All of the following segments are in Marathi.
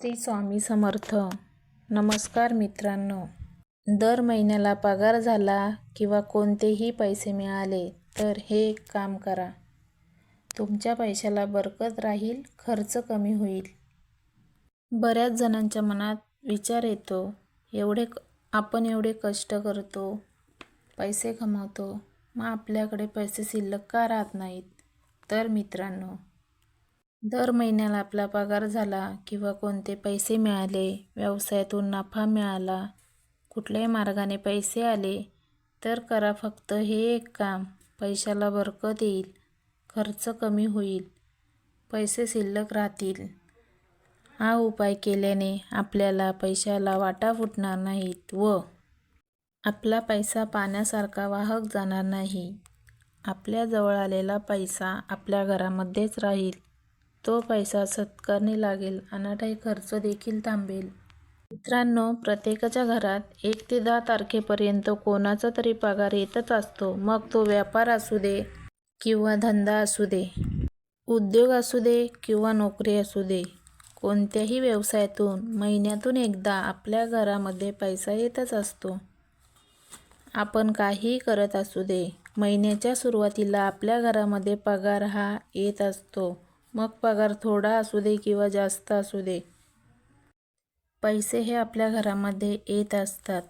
श्री स्वामी समर्थ. नमस्कार मित्रांनो. दर महिन्याला पगार झाला किंवा कोणतेही पैसे मिळाले तर हे एक काम करा. तुमच्या पैशाला बरकत राहील खर्च कमी होईल. बऱ्याच जणांच्या मनात विचार येतो एवढे क- आपण एवढे कष्ट करतो पैसे कमवतो मग आपल्याकडे पैसे शिल्लक का राहत नाहीत? तर मित्रांनो दर महिन्याला आपला पगार झाला किंवा कोणते पैसे मिळाले व्यवसायातून नफा मिळाला कुठल्याही मार्गाने पैसे आले तर करा फक्त हे एक काम. पैशाला बरकत येईल खर्च कमी होईल. पैसे शिल्लक राहतील. हा उपाय केल्याने आपल्याला पैशाला वाटा फुटणार नाहीत व आपला पैसा पाण्यासारखा वाहक जाणार नाही. आपल्याजवळ आलेला पैसा आपल्या घरामध्येच राहील. तो पैसा सत्कारणी लागेल. अनाठाई खर्च देखील थांबेल. मित्रांनो प्रत्येकाच्या घरात एक ते दहा तारखेपर्यंत कोणाचा तरी पगार येतच असतो. मग तो व्यापार असू दे किंवा धंदा असू दे उद्योग असू दे किंवा नोकरी असू दे कोणत्याही व्यवसायातून महिन्यातून एकदा आपल्या घरामध्ये पैसा येतच असतो. आपण काहीही करत असू दे महिन्याच्या सुरुवातीला आपल्या घरामध्ये पगार हा येत असतो. मग पगार थोडा असू दे किंवा जास्त असू दे. पैसे हे आपल्या घरामध्ये येत असतात.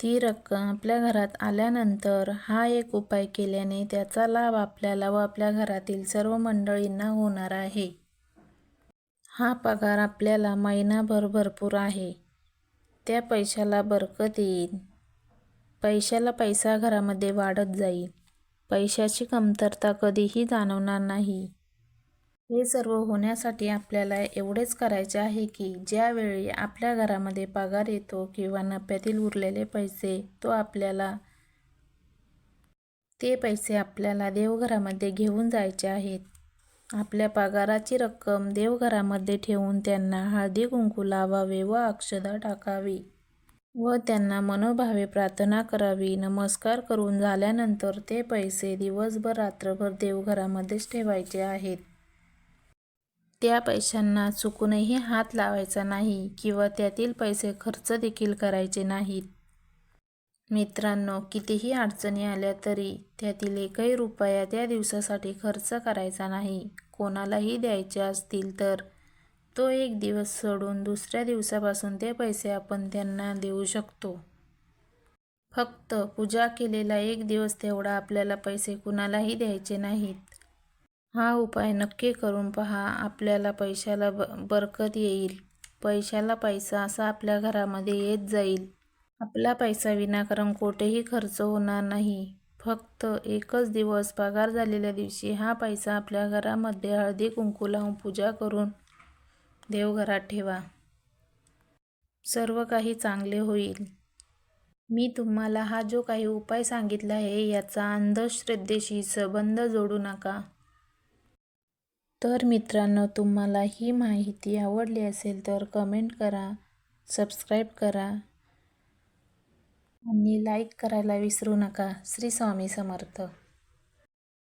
ती रक्कम आपल्या घरात आल्यानंतर हा एक उपाय केल्याने त्याचा लाभ आपल्याला व आपल्या घरातील सर्व मंडळींना होणार आहे. हा पगार आपल्याला महिनाभर भरपूर आहे. त्या पैशाला बरकत येईल पैशाला पैसा घरामध्ये वाढत जाईल. पैशाची कमतरता कधीही जाणवणार नाही. हे सर्व होण्यासाठी आपल्याला एवढेच करायचे आहे की ज्यावेळी आपल्या घरामध्ये पगार येतो किंवा नफ्यातील उरलेले पैसे तो आपल्याला ते पैसे आपल्याला देवघरामध्ये घेऊन जायचे आहेत. आपल्या पगाराची रक्कम देवघरामध्ये ठेवून त्यांना हळदी कुंकू लावावे व अक्षदा टाकावी व त्यांना मनोभावे प्रार्थना करावी. नमस्कार करून झाल्यानंतर ते पैसे दिवसभर रात्रभर देवघरामध्येच ठेवायचे आहेत. त्या पैशांना चुकूनही हात लावायचा नाही किंवा त्यातील पैसे खर्च देखील करायचे नाहीत. मित्रांनो कितीही अडचणी आल्या तरी त्यातील एकही रुपया त्या दिवसासाठी खर्च करायचा नाही. कोणालाही द्यायचे असतील तर तो एक दिवस सोडून दुसऱ्या दिवसापासून ते पैसे आपण त्यांना देऊ शकतो. फक्त पूजा केलेला एक दिवस तेवढा आपल्याला पैसे कुणालाही द्यायचे नाहीत. हा उपाय नक्की करून पहा. आपल्याला पैशाला ब बरकत येईल. पैशाला पैसा असा आपल्या घरामध्ये येत जाईल. आपला पैसा विनाकारण कोठेही खर्च होणार नाही. फक्त एकच दिवस पगार झालेल्या दिवशी हा पैसा आपल्या घरामध्ये हळदी कुंकू लावून पूजा करून देवघरात ठेवा. सर्व काही चांगले होईल. मी तुम्हाला हा जो काही उपाय सांगितला आहे याचा अंधश्रद्धेशी संबंध जोडू नका. तर मित्रांनो तुम्हाला ही माहिती आवडली असेल तर कमेंट करा सबस्क्राईब करा आणि लाईक करायला विसरू नका. श्री स्वामी समर्थ.